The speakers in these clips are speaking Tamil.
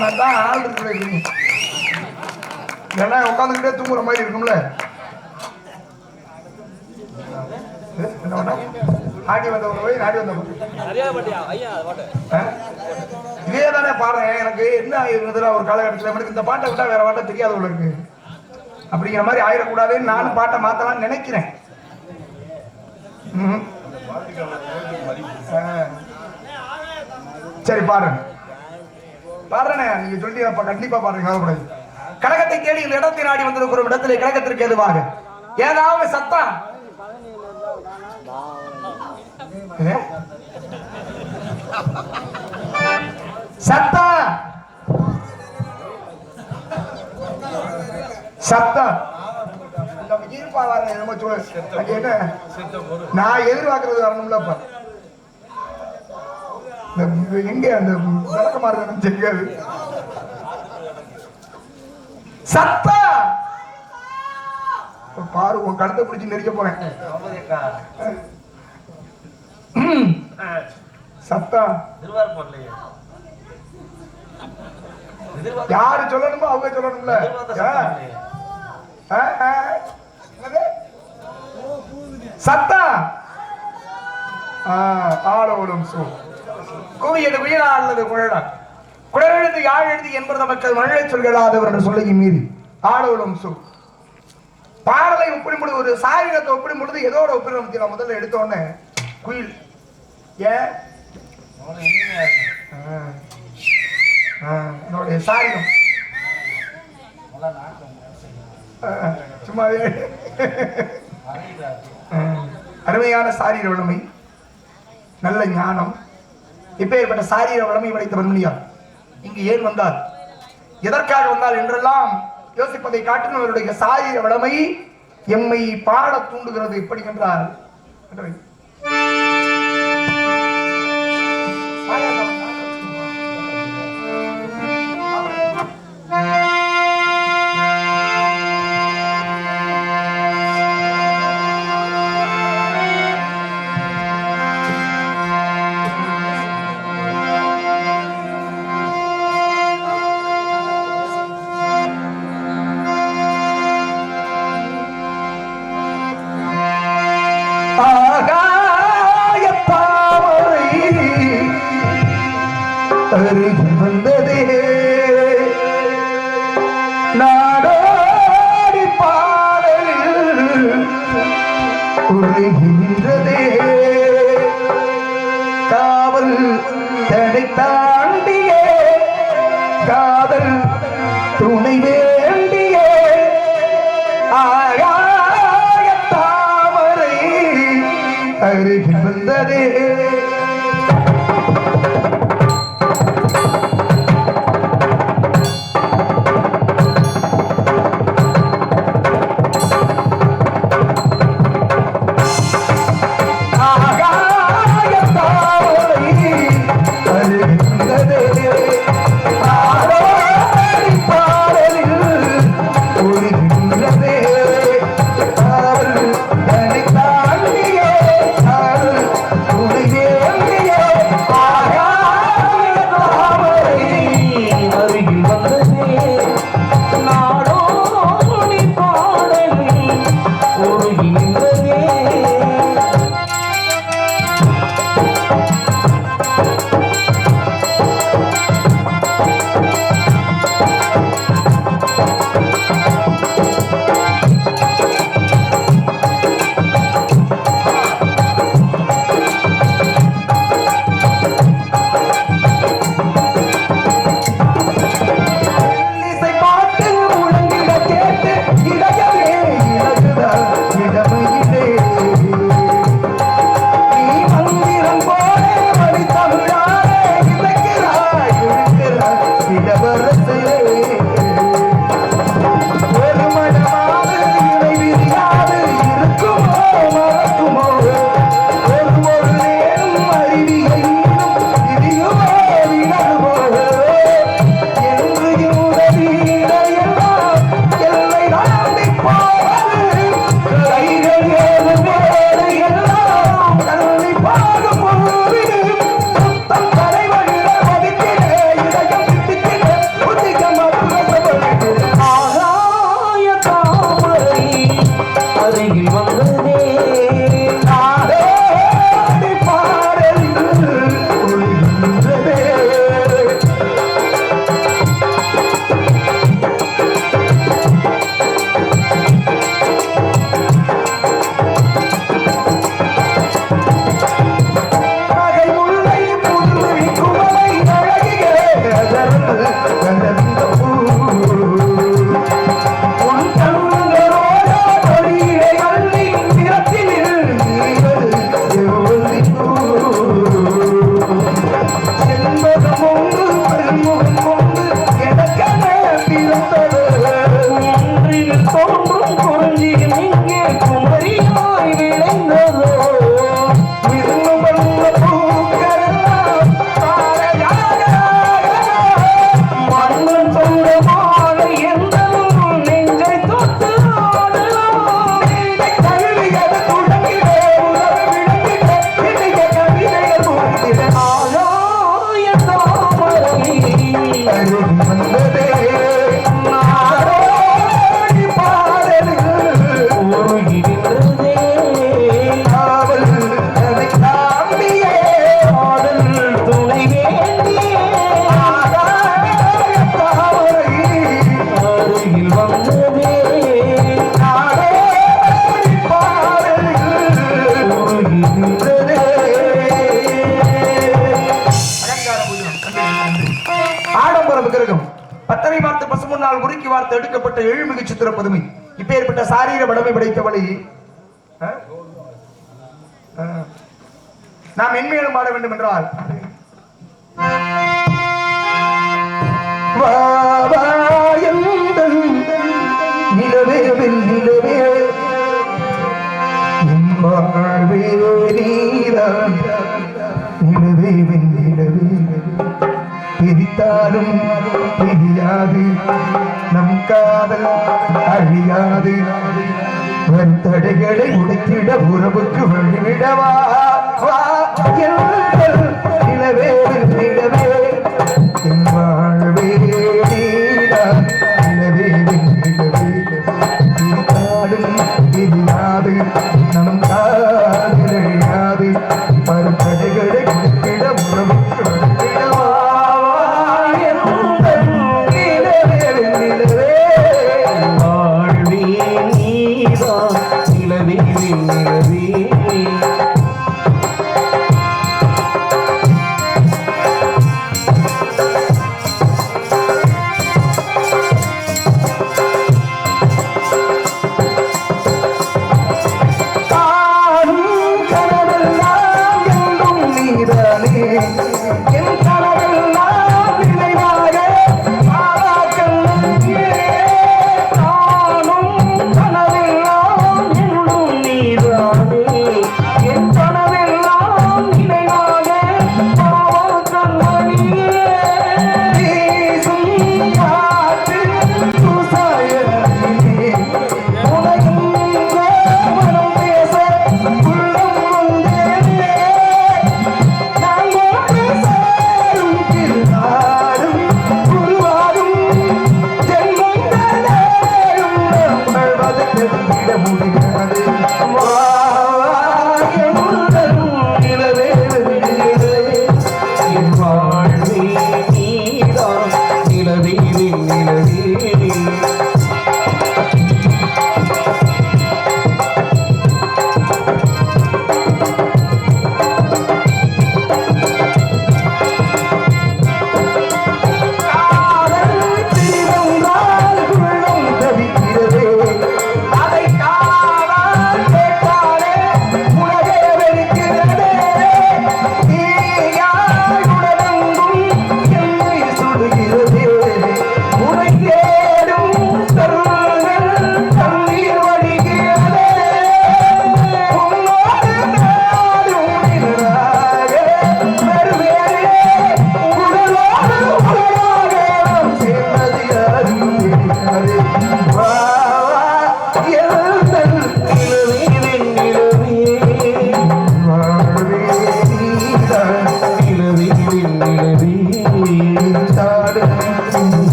நான் தான் ஆள் இருக்கிறீங்க ஏன்னா உட்காந்துக்கிட்டே தூங்குற மாதிரி இருக்கும்ல என்ன பண்ண? ஆடி வந்தவங்க போய் ஆடி வந்தவங்க இதே தானே பாடுறேன் எனக்கு என்ன இருந்ததுல ஒரு காலகட்டத்தில் எனக்கு இந்த பாட்டை விட்டா வேற பாட்டை தெரியாத உங்களுக்கு அப்படிங்கிற மாதிரி ஆயிடக்கூடாதுன்னு நானும் பாட்டை மாத்தலாம்னு நினைக்கிறேன் சரி பாருங்க. பாடுறேனே நீங்க சொல்லிட்டு கண்டிப்பா பாருங்க கவலைப்படாது கழகத்தை தேடி இந்த இடத்தை நாடி வந்திருக்கிற இடத்துல கழகத்திற்கு எதுவாக? ஏதாவது சத்தம் ஏ? சத்தம் சத்தம் நம்ம ஈர்ப்பாளர் என்னமோ என்ன? நான் எதிர்பார்க்கறது வரணும்லப்பா. இந்த எங்க அந்த விளக்கமா இருக்கணும் தெரியாது. சத்தம் பாரு உன் கடத்தை பிடிச்சி நெரிக்க போறேன். சத்தா. யாரு சொல்லணுமோ அவங்க சொல்லணும்ல. ஆ? ஆ, ஆ. என்னது? சத்தம் குவியது குயிலா அல்லது குழலா. குழலெழுந்து யாழ் எழுதி என்பது மக்கள் மழலை சொல்களாதவர் என்று சொல்லையும் மீறி. ஆடவளும் சொல். பாடலை ஒப்பிடும் ஒரு சாயிரத்தை ஒப்பிடும் பொழுது எதோட ஒப்பிடும் நான் முதல்ல எடுத்த உடனே குயில். ஏன் ஆ. சாரியம் சும்மாவே அருமையான சாரீர வலிமை நல்ல ஞானம். இப்பேற்பட்ட சாரீர வளமை படைத்த பெண்மணியார். இங்கு ஏன் வந்தார்? எதற்காக வந்தார் என்றெல்லாம் யோசிப்பதை காட்டிலும் அவருடைய சாரீர வளமை எம்மை பாட தூண்டுகிறது. எப்படி என்றார். அருகி வந்ததே. நாடோடி பாடலில் உருகின்றதே. காவல் தடை தாண்டியே. காதல் துணைவே பசுமுன்னால் உருக்கி எடுக்கப்பட்ட எழுமிகு சித்திர பதுமை. இப்ப ஏற்பட்ட சாரீர வடமை படைத்தவளை நாம் மென்மேலும் பாட வேண்டும் என்றால் வா, நிலவே வெண்ணிலவே நிலவே. பிரித்தாலும் பிரியாது. நம் காதல் அழியாது. வன் தடைகளை உடைத்திட உறவுக்கு வழிவிடவா? நிலவே நிலவே. என் வாழ்வே நிலவே நிலவே. பிரித்தாலும் பிரியாது. நம் காதல் அழியாது.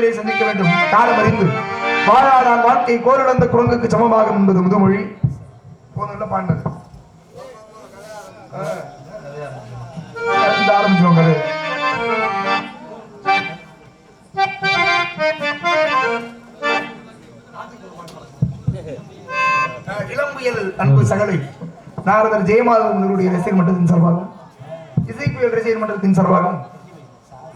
கால சந்திக்க வேண்டும். காலம் அறிந்து. வாழாடான் வாழ்க்கை கோரிழந்த குரங்குக்கு சமமாகும் என்பது முதுமொழி போதும்ல பாண்டது ஆரம்பிச்சோங்க இளம்புயல் அன்பு சகலை. நாரதர் ஜெயமாதவனுடைய ரசிகர் மன்றத்தின் சார்பாகவும் இசைப்புயல் ரசிகர் மன்றத்தின் சார்பாகவும்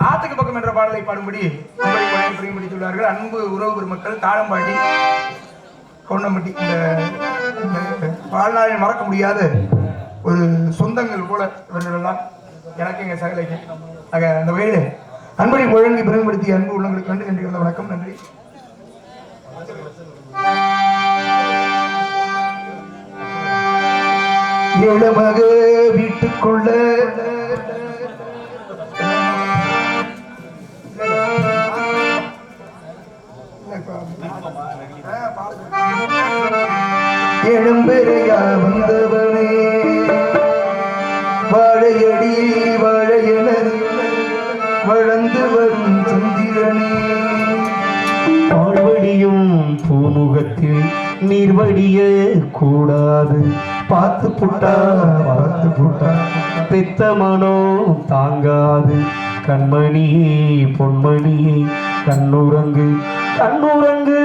ஆத்துக்கு பக்கம் என்ற பாடலை பாடும்படி உங்களை அன்பு உறவு பெருமக்கள் தாழம்பாட்டி கொண்டம்பட்டி இந்த வாழ்நாளில் மறக்க முடியாத ஒரு சொந்தங்கள் போல இவர்கள் எல்லாம் எனக்கு எங்க சகலைக்கு. ஆக அந்த வகையில் அன்பனை ஒழுங்கி பெருமைப்படுத்திய அன்பு உள்ளங்களுக்கு நன்றி நன்றி வந்த வணக்கம் நன்றி. இளமக வீட்டுக்குள்ள எழும்பெறையா வந்தவனே. வாழையடி வாழையனது வளர்ந்து வரும் சந்திரனே. பால்வடியும் பூமுகத்தில் நீர்வடிய கூடாது. பார்த்து புட்டா பார்த்து புட்டா. பெத்த மனோ தாங்காது. கண்மணியே பொன்மணியே கண்ணுரங்கு கண்ணுரங்கு.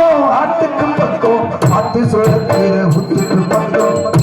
பக்கம் ஆட்டுக்கு பக்கம் ஆட்டு சுழக்கிற உத்துக்கு பக்கம்.